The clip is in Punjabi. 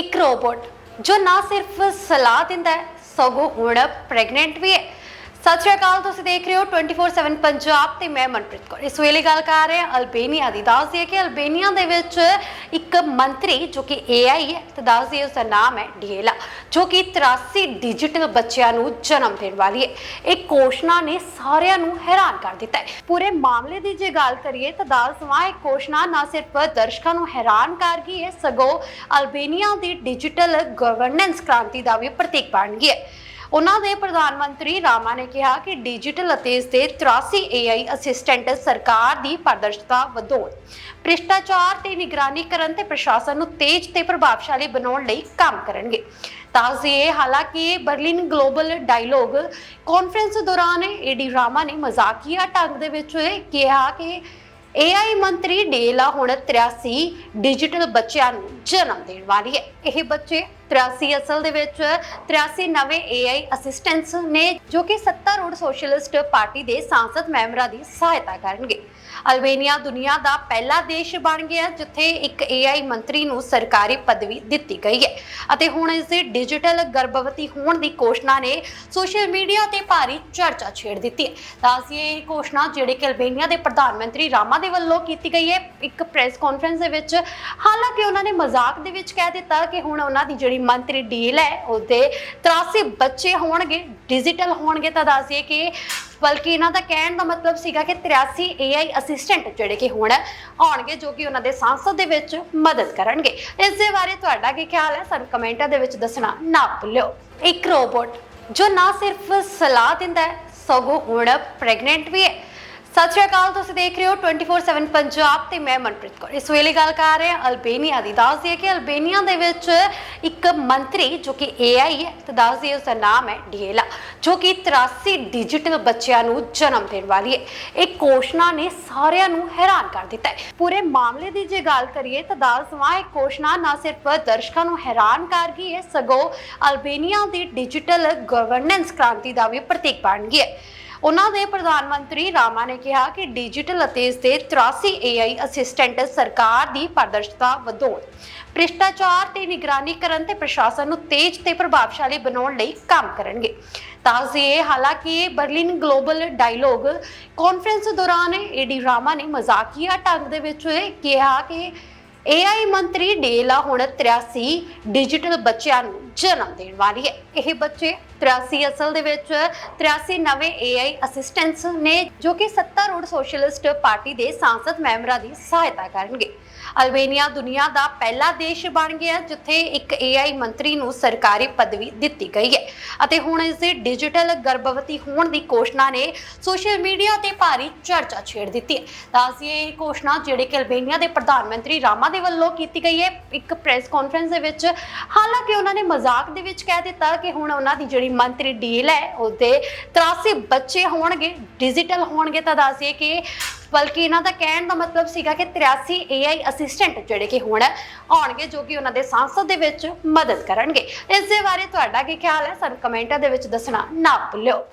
ਇੱਕ ਰੋਬੋਟ ਜੋ ਨਾ ਸਿਰਫ ਸਲਾਹ ਦਿੰਦਾ ਹੈ ਸਗੋਂ ਹੁਣ ਪ੍ਰੈਗਨੈਂਟ ਵੀ ਹੈ। ਸਤਿ ਸ਼੍ਰੀ ਅਕਾਲ, ਤੁਸੀਂ ਦੇਖ ਰਹੇ ਹੋ 24/7 ਪੰਜਾਬ ਤੇ ਮੈਂ ਮਨਪ੍ਰੀਤ ਕੌਰ। ਇਸ ਵੇਲੇ ਗੱਲ ਕਰ ਰਹੇ ਹਾਂ ਅਲਬੇਨੀਆ ਦੀ। ਦੱਸ ਦਈਏ ਕਿ ਅਲਬੇਨੀਆ ਦੇ ਵਿੱਚ ਇੱਕ ਮੰਤਰੀ ਜੋ ਕਿ AI ਹੈ, ਤੇ ਦੱਸ ਦਈਏ ਉਸ ਦਾ ਨਾਮ ਹੈ ਡੀਏਲਾ, ਜੋ ਕਿ 83 ਡਿਜੀਟਲ ਬੱਚਿਆਂ ਨੂੰ ਜਨਮ ਦੇਣ ਵਾਲੀ ਹੈ। ਇਹ ਘੋਸ਼ਣਾ ਨੇ ਸਾਰਿਆਂ ਨੂੰ ਹੈਰਾਨ ਕਰ ਦਿੱਤਾ ਹੈ। ਪੂਰੇ ਮਾਮਲੇ ਦੀ ਜੇ ਗੱਲ ਕਰੀਏ ਤਾਂ ਦੱਸ ਦਵਾਂ, ਇਹ ਘੋਸ਼ਣਾ ਨਾ ਸਿਰਫ ਦਰਸ਼ਕਾਂ ਨੂੰ ਹੈਰਾਨ ਕਰ ਗਈ ਹੈ, ਸਗੋਂ ਅਲਬੇਨੀਆ ਦੀ ਡਿਜੀਟਲ ਗਵਰਨੈਂਸ ਕ੍ਰਾਂਤੀ ਦਾ ਵੀ ਪ੍ਰਤੀਕ ਬਣ ਗਈ ਹੈ। ਉਹਨਾਂ ਦੇ ਪ੍ਰਧਾਨ ਮੰਤਰੀ ਰਾਮਾ ਨੇ ਕਿਹਾ ਕਿ ਡਿਜੀਟਲ ਅਤੇ ਇਸ ਦੇ 83 AI ਅਸਿਸਟੈਂਟ ਸਰਕਾਰ ਦੀ ਪਾਰਦਰਸ਼ਤਾ ਵਧਾਉਣ, ਭ੍ਰਿਸ਼ਟਾਚਾਰ ਤੇ ਨਿਗਰਾਨੀ ਕਰਨ ਤੇ ਪ੍ਰਸ਼ਾਸਨ ਨੂੰ ਤੇਜ਼ ਤੇ ਪ੍ਰਭਾਵਸ਼ਾਲੀ ਬਣਾਉਣ ਲਈ ਕੰਮ ਕਰਨਗੇ। ਤਾਜ਼ੀਏ ਹਾਲਾਂਕਿ ਬਰਲਿਨ ਗਲੋਬਲ ਡਾਇਲੋਗ ਕਾਨਫਰੰਸ ਦੌਰਾਨ ਏਡੀ ਰਾਮਾ ਨੇ ਮਜ਼ਾਕੀਆ ਢੰਗ ਦੇ ਵਿੱਚ ਕਿਹਾ ਕਿ AI ਮੰਤਰੀ ਡੇਲਾ ਹੁਣ 83 ਡਿਜੀਟਲ ਬੱਚਿਆਂ ਨੂੰ ਜਨਮ ਦੇਣ ਵਾਲੀ ਹੈ। ਇਹ ਬੱਚੇ 83 ਅਸਲ ਦੇ ਵਿੱਚ 83 ਨਵੇਂ AI ਅਸਿਸਟੈਂਟਸ ਨੇ ਜੋ ਕਿ ਸੱਤਾਰੂੜ ਸੋਸ਼ਲਿਸਟ ਪਾਰਟੀ ਦੇ ਸੰਸਦ ਮੈਂਬਰਾਂ ਦੀ ਸਹਾਇਤਾ ਕਰਨਗੇ। ਅਲਬੇਨੀਆ ਦੁਨੀਆ ਦਾ ਪਹਿਲਾ ਦੇਸ਼ ਬਣ ਗਿਆ, ਜਿੱਥੇ ਇੱਕ AI ਮੰਤਰੀ ਨੂੰ ਸਰਕਾਰੀ ਪਦਵੀ ਦਿੱਤੀ ਗਈ ਹੈ। ਅਤੇ ਹੁਣ ਇਸ ਦੇ ਡਿਜੀਟਲ ਗਰਭਵਤੀ ਹੋਣ ਦੀ ਘੋਸ਼ਣਾ ਨੇ ਸੋਸ਼ਲ ਮੀਡੀਆ ਤੇ ਭਾਰੀ ਚਰਚਾ ਛੇੜ ਦਿੱਤੀ ਹੈ। ਦੱਸਿਏ ਇਹ ਘੋਸ਼ਣਾ ਜਿਹੜੀ ਕਿ ਅਲਬੇਨੀਆ ਦੇ ਪ੍ਰਧਾਨ ਮੰਤਰੀ ਰਾਮਾ ਦੇ ਵੱਲੋਂ ਕੀਤੀ ਗਈ ਹੈ, ਇੱਕ ਪ੍ਰੈਸ ਕਾਨਫਰੰਸ ਦੇ ਵਿੱਚ। ਹਾਲਾਂਕਿ ਉਹਨਾਂ ਨੇ ਮਜ਼ਾਕ ਦੇ ਵਿੱਚ ਕਹਿ ਦਿੱਤਾ ਕਿ ਹੁਣ ਉਹਨਾਂ ਦੀ ਜਿਹੜੀ ਮੰਤਰੀ ਡੀਲ ਹੈ, ਉਹਦੇ 83 ਬੱਚੇ ਹੋਣਗੇ ਡਿਜੀਟਲ ਹੋਣਗੇ। ਤਾਂ ਦੱਸਿਏ ਕਿ ਬਲਕਿ ਇਹਨਾਂ ਦਾ ਕਹਿਣ ਦਾ ਮਤਲਬ ਸੀਗਾ ਕਿ 83 AI ਅਸਿਸਟੈਂਟ ਜਿਹੜੇ ਕਿ ਹੁਣ ਆਉਣਗੇ, ਜੋ ਕਿ ਉਹਨਾਂ ਦੇ ਸੰਸਦ ਦੇ ਵਿੱਚ ਮਦਦ ਕਰਨਗੇ। ਇਸ ਦੇ ਬਾਰੇ ਤੁਹਾਡਾ ਕੀ ਖਿਆਲ ਹੈ? ਸਾਨੂੰ ਕਮੈਂਟਾਂ ਦੇ ਵਿੱਚ ਦੱਸਣਾ ਨਾ ਭੁੱਲਿਓ। ਇੱਕ ਰੋਬੋਟ ਜੋ ਨਾ ਸਿਰਫ ਸਲਾਹ ਦਿੰਦਾ ਹੈ, ਸਗੋਂ ਹੁਣ ਪ੍ਰੈਗਨੈਂਟ ਵੀ ਹੈ। ਸਤਿ ਸ਼੍ਰੀ ਅਕਾਲ, ਤੁਸੀਂ ਦੇਖ ਰਹੇ ਹੋ 24/7 ਪੰਜਾਬ ਤੇ ਮੈਂ ਮਨਪ੍ਰੀਤ ਕੌਰ। ਇਸ ਵੇਲੇ ਗੱਲ ਕਰ ਰਹੇ ਹਾਂ ਅਲਬੇਨੀਆ ਦੀ। ਦੱਸ ਦਈਏ ਕਿ ਅਲਬੇਨੀਆ ਦੇ ਵਿੱਚ ਇੱਕ ਮੰਤਰੀ ਜੋ ਕਿ AI ਹੈ, ਤੇ ਦੱਸ ਦਈਏ ਉਸ ਦਾ ਨਾਮ ਹੈ ਡੀਏਲਾ, ਜੋ ਕਿ 83 ਡਿਜੀਟਲ ਬੱਚਿਆਂ ਨੂੰ ਜਨਮ ਦੇਣ ਵਾਲੀ ਹੈ। ਇਹ ਘੋਸ਼ਣਾ ਨੇ ਸਾਰਿਆਂ ਨੂੰ ਹੈਰਾਨ ਕਰ ਦਿੱਤਾ ਹੈ। ਪੂਰੇ ਮਾਮਲੇ ਦੀ ਜੇ ਗੱਲ ਕਰੀਏ ਤਾਂ ਦੱਸ ਦਵਾਂ, ਇਹ ਘੋਸ਼ਣਾ ਨਾ ਸਿਰਫ ਦਰਸ਼ਕਾਂ ਨੂੰ ਹੈਰਾਨ ਕਰ ਗਈ ਹੈ, ਸਗੋਂ ਅਲਬੇਨੀਆ ਦੀ ਡਿਜੀਟਲ ਗਵਰਨੈਂਸ ਕ੍ਰਾਂਤੀ ਦਾ ਵੀ ਪ੍ਰਤੀਕ ਬਣ ਗਈ ਹੈ। ਉਹਨਾਂ ਦੇ ਪ੍ਰਧਾਨ ਮੰਤਰੀ ਰਾਮਾ ਨੇ ਕਿਹਾ ਕਿ ਡਿਜੀਟਲ ਅਤੇ ਇਸ ਦੇ 83 AI ਅਸਿਸਟੈਂਟ ਸਰਕਾਰ ਦੀ ਪਾਰਦਰਸ਼ਤਾ ਵਧਾਉਣ, ਭ੍ਰਿਸ਼ਟਾਚਾਰ ਤੇ ਨਿਗਰਾਨੀ ਕਰਨ ਤੇ ਪ੍ਰਸ਼ਾਸਨ ਨੂੰ ਤੇਜ਼ ਤੇ ਪ੍ਰਭਾਵਸ਼ਾਲੀ ਬਣਾਉਣ ਲਈ ਕੰਮ ਕਰਨਗੇ। ਤਾਜ਼ੀਏ ਹਾਲਾਂਕਿ ਬਰਲਿਨ ਗਲੋਬਲ ਡਾਇਲੋਗ ਕਾਨਫਰੰਸ ਦੌਰਾਨ ਏਡੀ ਰਾਮਾ ਨੇ ਮਜ਼ਾਕੀਆ ਢੰਗ ਦੇ ਵਿੱਚ ਕਿਹਾ ਕਿ AI ਮੰਤਰੀ ਡੇਲਾ ਹੁਣ 83 ਡਿਜੀਟਲ ਬੱਚਿਆਂ ਨੂੰ ਜਨਮ ਦੇਣ ਵਾਲੀ ਹੈ। ਇਹ ਬੱਚੇ 83 ਅਸਲ ਦੇ ਵਿੱਚ 83 ਨਵੇਂ AI ਅਸਿਸਟੈਂਟਸ ਨੇ ਜੋ ਕਿ ਸੱਤਾਰੂੜ ਸੋਸ਼ਲਿਸਟ ਪਾਰਟੀ ਦੇ ਸੰਸਦ ਮੈਂਬਰਾਂ ਦੀ ਸਹਾਇਤਾ ਕਰਨਗੇ। ਅਲਬੇਨੀਆ ਦੁਨੀਆ ਦਾ ਪਹਿਲਾ ਦੇਸ਼ ਬਣ ਗਿਆ, ਜਿੱਥੇ ਇੱਕ AI ਮੰਤਰੀ ਨੂੰ ਸਰਕਾਰੀ ਪਦਵੀ ਦਿੱਤੀ ਗਈ ਹੈ। ਅਤੇ ਹੁਣ ਇਸ ਦੇ ਡਿਜੀਟਲ ਗਰਭਵਤੀ ਹੋਣ ਦੀ ਘੋਸ਼ਣਾ ਨੇ ਸੋਸ਼ਲ ਮੀਡੀਆ ਤੇ ਭਾਰੀ ਚਰਚਾ ਛੇੜ ਦਿੱਤੀ ਹੈ। ਦੱਸਿਏ ਇਹ ਘੋਸ਼ਣਾ ਜਿਹੜੇ ਕਿ ਅਲਬੇਨੀਆ ਦੇ ਪ੍ਰਧਾਨ ਮੰਤਰੀ ਰਾਮਾ ਦੇ ਵੱਲੋਂ ਕੀਤੀ ਗਈ ਹੈ, ਇੱਕ ਪ੍ਰੈਸ ਕਾਨਫਰੰਸ ਦੇ ਵਿੱਚ। ਹਾਲਾਂਕਿ ਉਹਨਾਂ ਨੇ ਮਜ਼ਾਕ ਦੇ ਵਿੱਚ ਕਹਿ ਦਿੱਤਾ ਕਿ ਹੁਣ ਉਹਨਾਂ ਦੀ ਜਿਹੜੀ ਮੰਤਰੀ ਡੀਲ ਹੈ ਉਸਦੇ 83 ਬੱਚੇ ਹੋਣਗੇ ਡਿਜੀਟਲ ਹੋਣਗੇ ਤਾਂ ਦੱਸਿਏ ਕਿ ਬਲਕਿ ਇਹਨਾਂ ਦਾ ਕਹਿਣ ਦਾ ਮਤਲਬ ਸੀਗਾ ਕਿ 83 AI ਅਸਿਸਟੈਂਟ ਜਿਹੜੇ ਕਿ ਹੁਣ ਆਉਣਗੇ, ਜੋ ਕਿ ਉਹਨਾਂ ਦੇ ਸੰਸਦ ਦੇ ਵਿੱਚ ਮਦਦ ਕਰਨਗੇ। ਇਸ ਦੇ ਬਾਰੇ ਤੁਹਾਡਾ ਕੀ ਖਿਆਲ ਹੈ? ਸਾਨੂੰ ਕਮੈਂਟਾਂ ਦੇ ਵਿੱਚ ਦੱਸਣਾ ਨਾ ਭੁੱਲਿਓ।